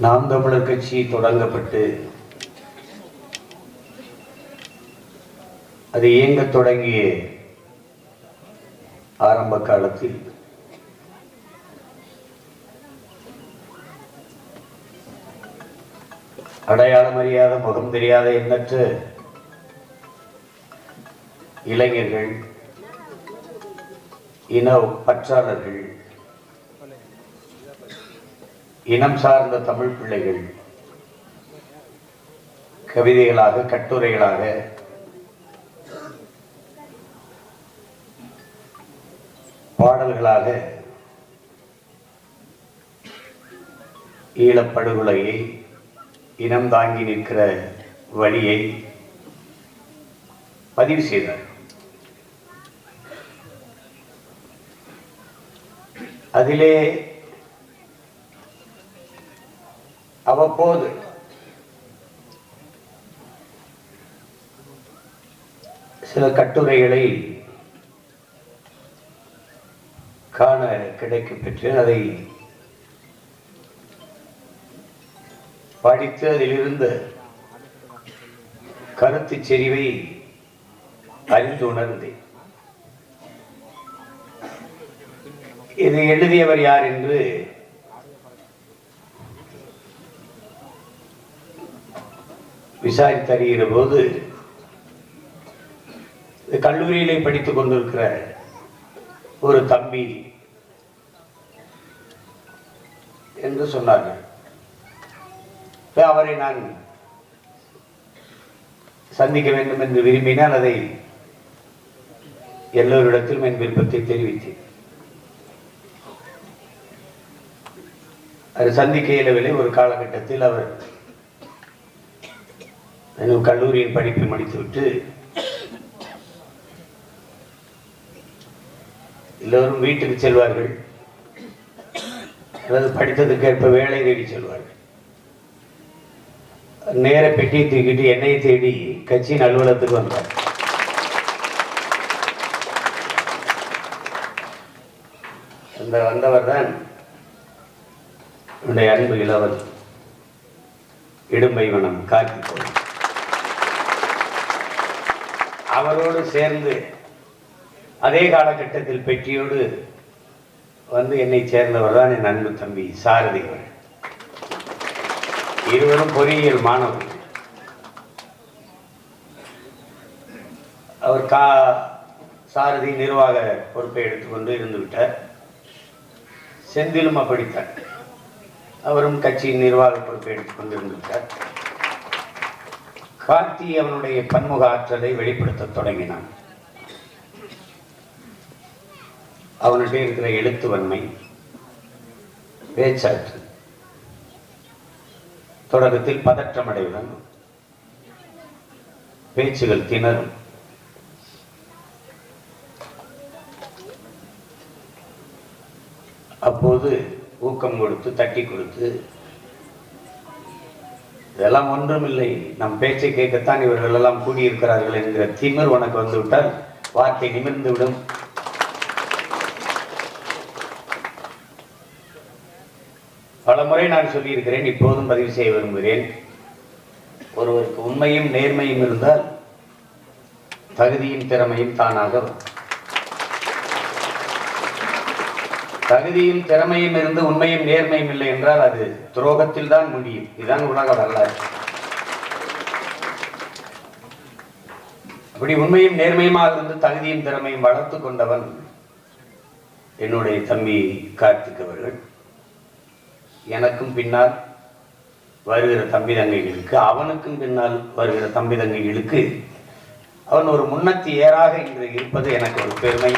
நாம் தமிழர் கட்சி தொடங்கப்பட்டு அது இயங்கத் தொடங்கிய ஆரம்ப காலத்தில் அடையாளம் அறியாத முகம் தெரியாத எண்ணற்ற இளைஞர்கள் இன பற்றாளர்கள் இனம் சார்ந்த தமிழ் பிள்ளைகள் கவிதைகளாக கட்டுரைகளாக பாடல்களாக ஈழப்படுகொலையை இனம் தாங்கி நிற்கிற வழியை பதிவு செய்தார். அதிலே அவ்வப்போது சில கட்டுரைகளை காண கிடைக்கப் பெற்று அதை படித்து அதிலிருந்த கருத்து செறிவை அறிந்து உணர்ந்தேன் இதை எழுதியவர் யார் என்று விசாரித்தறிகிற போது கல்லூரியிலே படித்துக் கொண்டிருக்கிற ஒரு தம்பி என்று சொன்னார்கள். அவரை நான் சந்திக்க வேண்டும் என்று விரும்பினால் அதை எல்லோரிடத்திலும் என் விருப்பத்தை தெரிவித்தேன். அது சந்திக்க இயலவில்லை. ஒரு காலகட்டத்தில் அவர் கல்லூரியின் படிப்பை முடித்துவிட்டு எல்லோரும் வீட்டுக்கு செல்வார்கள். அல்லது படித்ததுக்கேற்ப வேலை தேடி செல்வார்கள். நேர பெட்டியை தூக்கிட்டு என்னை தேடி கட்சியின் அலுவலகத்துக்கு வந்தார். அந்த வந்தவர் தான் என்னுடைய அன்பு இளவல் இடும்பைவனம் போனார் அவரோடு சேர்ந்து அதே காலகட்டத்தில் பெட்டியோடு வந்து என்னை சேர்ந்தவர் தான் என் அன்பு தம்பி சாரதி இருவரும் பொறியியல் மாணவர்கள் அவர் கா சாரதி நிர்வாக பொறுப்பை எடுத்துக்கொண்டு இருந்து விட்டார். செந்திலும் அப்படித்தான். அவரும் கட்சியின் நிர்வாக பொறுப்பை எடுத்துக்கொண்டு இருந்துவிட்டார் கார்த்தி அவனுடைய பன்முக ஆற்றலை வெளிப்படுத்த தொடங்கினான். அவனுடைய இருக்கிற எழுத்து வன்மை பேச்சாற்று தொடக்கத்தில் பதற்றமடைவுடன் பேச்சுகள் திணறும். அப்போது ஊக்கம் கொடுத்து தட்டி கொடுத்து இதெல்லாம் ஒன்றுமில்லை. நம் பேச்சை கேட்கத்தான் இவர்கள் எல்லாம் கூடியிருக்கிறார்கள் என்கிற திமிர் உனக்கு வந்துவிட்டால் வார்த்தை நிமிர்ந்து விடும். பல முறை நான் சொல்லியிருக்கிறேன் இப்போதும் பதிவு செய்ய விரும்புகிறேன். ஒருவருக்கு உண்மையும் நேர்மையும் இருந்தால் தகுதியும் திறமையும் தானாக வரும். தகுதியும் திறமையும் இருந்து உண்மையும் நேர்மையும் இல்லை என்றால் அது துரோகத்தில் தான் முடியும். இதுதான் உலக வரலாறு. அப்படி உண்மையும் நேர்மையுமாக இருந்து தகுதியும் திறமையும் வளர்த்து கொண்டவன் என்னுடைய தம்பி கார்த்திக் அவர்கள். எனக்கும் பின்னால் வருகிற தம்பி தங்கைகளுக்கு அவனுக்கும் பின்னால் வருகிற தம்பி தங்கைகளுக்கு அவன் ஒரு முன்னத்தி ஏறாக இன்று இருப்பது எனக்கு ஒரு பெருமை.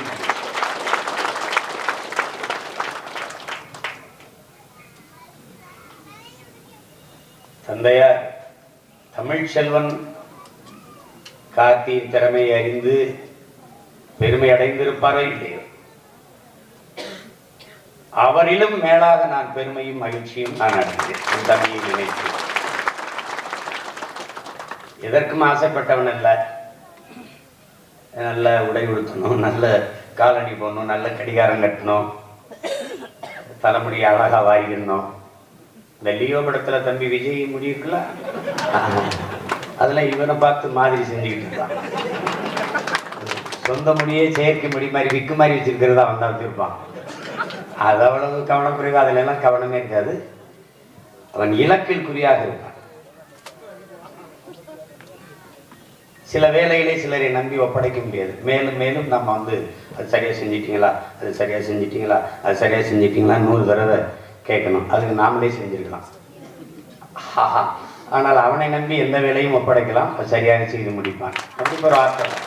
தந்தையார் தமிழ்ச்செல்வன் கார்த்தியின் திறமையை அறிந்து பெருமை அடைந்திருப்பாரோ இல்லையோ? அவரிலும் மேலாக நான் பெருமையும் மகிழ்ச்சியும் நான் அடைந்தேன். என் தம்பியை நினைத்து. எதற்கும் ஆசைப்பட்டவன் அல்ல. நல்ல உடை உடுத்தணும் நல்ல காலணி போடணும் நல்ல கடிகாரம் கட்டணும் தலைமுடி அழகா வாங்கிடணும் இந்த லியோ படத்துல தம்பி விஜய் முடி அதெல்லாம் இவனை பார்த்து மாதிரி செஞ்சுக்கிட்டு இருக்கான் சொந்த முடியே செயற்கை முடி மாதிரி விக்கு மாதிரி வச்சிருக்கிறதா வந்தா வச்சிருப்பான். அது அவ்வளவு கவனக்குறைவு அதுல எல்லாம் கவனமே இருக்காது. அவன் இலக்கில் குறியாக இருப்பான் சில வேலைகளை சிலரை நம்பி ஒப்படைக்க முடியாது. மேலும் மேலும் நம்ம வந்து அது சரியாக செஞ்சிட்டீங்களா? அது சரியாக செஞ்சிட்டீங்களா? அது சரியாக செஞ்சிட்டீங்களா? நூறு தடவை கேட்கணும். அதுக்கு நாமளே செஞ்சிருக்கலாம். ஆனால் அவனை நம்பி எந்த வேலையும் ஒப்படைக்கலாம். சரியான சரியாக செய்து முடிப்பான். அப்படி ஒரு ஆர்த்தம்.